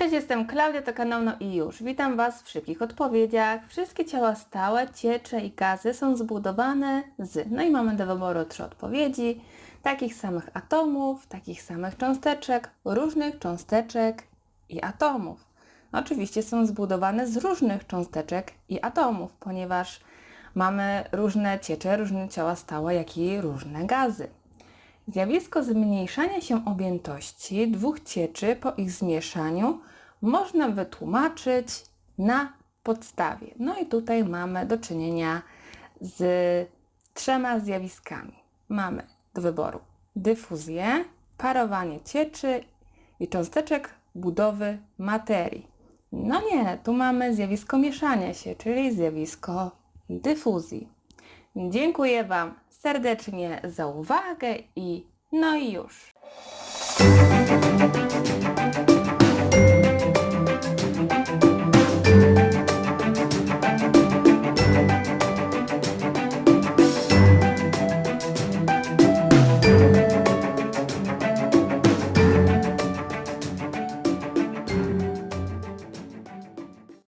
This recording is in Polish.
Cześć, jestem Klaudia, to kanał No i już. Witam Was w szybkich odpowiedziach. Wszystkie ciała stałe, ciecze i gazy są zbudowane z... No i mamy do wyboru trzy odpowiedzi. Takich samych atomów, takich samych cząsteczek, różnych cząsteczek i atomów. Oczywiście są zbudowane z różnych cząsteczek i atomów, ponieważ mamy różne ciecze, różne ciała stałe, jak i różne gazy. Zjawisko zmniejszania się objętości dwóch cieczy po ich zmieszaniu można wytłumaczyć na podstawie. No i tutaj mamy do czynienia z trzema zjawiskami. Mamy do wyboru dyfuzję, parowanie cieczy i cząsteczek budowy materii. No nie, tu mamy zjawisko mieszania się, czyli zjawisko dyfuzji. Dziękuję Wam serdecznie za uwagę i no i już.